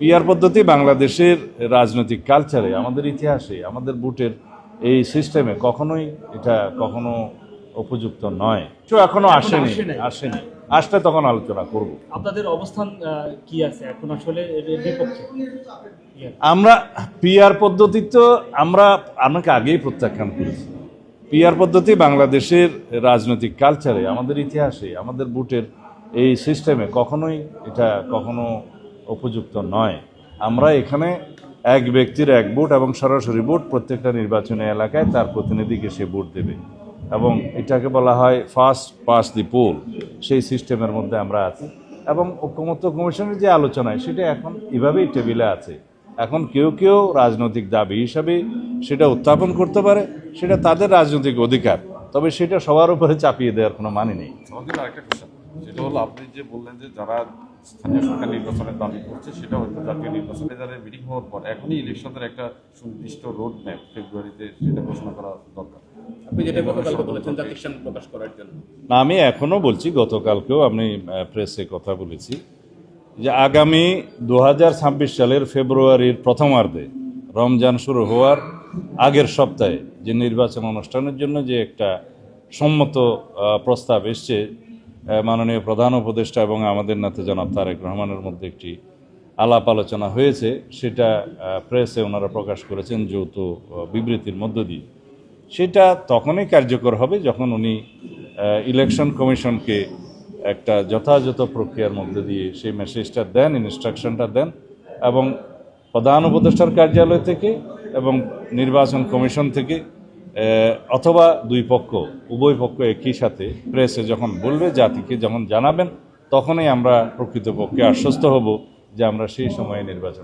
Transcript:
PR পদ্ধতি বাংলাদেশের রাজনৈতিক কালচারে আমাদের ইতিহাসে আমাদের বুটের এই সিস্টেমে কখনোই এটা কখনো উপযুক্ত নয়। তো এখনও আসেনি আসেনি। আসলে তখন আলোচনা করব। আপনাদের অবস্থান কি আছে? এখন আসলে আমরা পিআর পদ্ধতি তো আমরা আমাকে আগেই প্রত্যাখ্যান করেছি। পিআর পদ্ধতি বাংলাদেশের রাজনৈতিক কালচারে আমাদের ইতিহাসে আমাদের বুটের এই সিস্টেমে কখনোই এটা কখনো উপযুক্ত নয়। আমরা এখানে এক ব্যক্তির এক ভোট এবং সরাসরি ভোট প্রত্যেকটা নির্বাচনী এলাকায় তার প্রতিনিধিকে সে ভোট দেবে এবং এটাকে বলা হয় ফার্স্ট পাস দি পোল। সেই সিস্টেমের মধ্যে আমরা আছি। এবং ঐক্যমত্য কমিশনের যে আলোচনায় সেটা এখন এভাবেই টেবিলে আছে। এখন কেউ কেউ রাজনৈতিক দাবি হিসাবে সেটা উত্থাপন করতে পারে, সেটা তাদের রাজনৈতিক অধিকার, তবে সেটা সবার উপরে চাপিয়ে দেওয়ার কোনো মানে নেই। সেটা হলো আপনি যে বললেন যে যারা স্থানীয় সরকার নির্বাচনের দাবি করছে সেটা হয়তো জাতীয় নির্বাচনে যারা মিটিং হওয়ার পর এখনই ইলেকশনের একটা সুনির্দিষ্ট রোড ম্যাপ ফেব্রুয়ারিতে সেটা ঘোষণা করা দরকার। আপনি যেটা গতকালকে বলেছেন জাতির প্রকাশ করার জন্য। না আমি এখনও বলছি গতকালকেও আমি প্রেসে কথা বলেছি যে আগামী দু হাজার ছাব্বিশ সালের ফেব্রুয়ারির প্রথমার্ধে রমজান শুরু হওয়ার আগের সপ্তাহে যে নির্বাচন অনুষ্ঠানের জন্য যে একটা সম্মত প্রস্তাব এসছে মাননীয় প্রধান উপদেষ্টা এবং আমাদের নেতা জনাব তারেক রহমানের মধ্যে একটি আলাপ আলোচনা হয়েছে। সেটা প্রেসে ওনারা প্রকাশ করেছেন যৌথ বিবৃতির মধ্য দিয়ে। সেটা তখনই কার্যকর হবে যখন উনি ইলেকশন কমিশনকে একটা যথাযথ প্রক্রিয়ার মধ্যে দিয়ে সেই মেসেজটা দেন, ইনস্ট্রাকশনটা দেন এবং প্রধান উপদেষ্টার কার্যালয় থেকে এবং নির্বাচন কমিশন থেকে অথবা দুই পক্ষ, উভয় পক্ষ একই সাথে প্রেসে যখন বলবে, জাতিকে যখন জানাবেন, তখনই আমরা প্রকৃতপক্ষে আশ্বস্ত হব যে আমরা সেই সময়ে নির্বাচন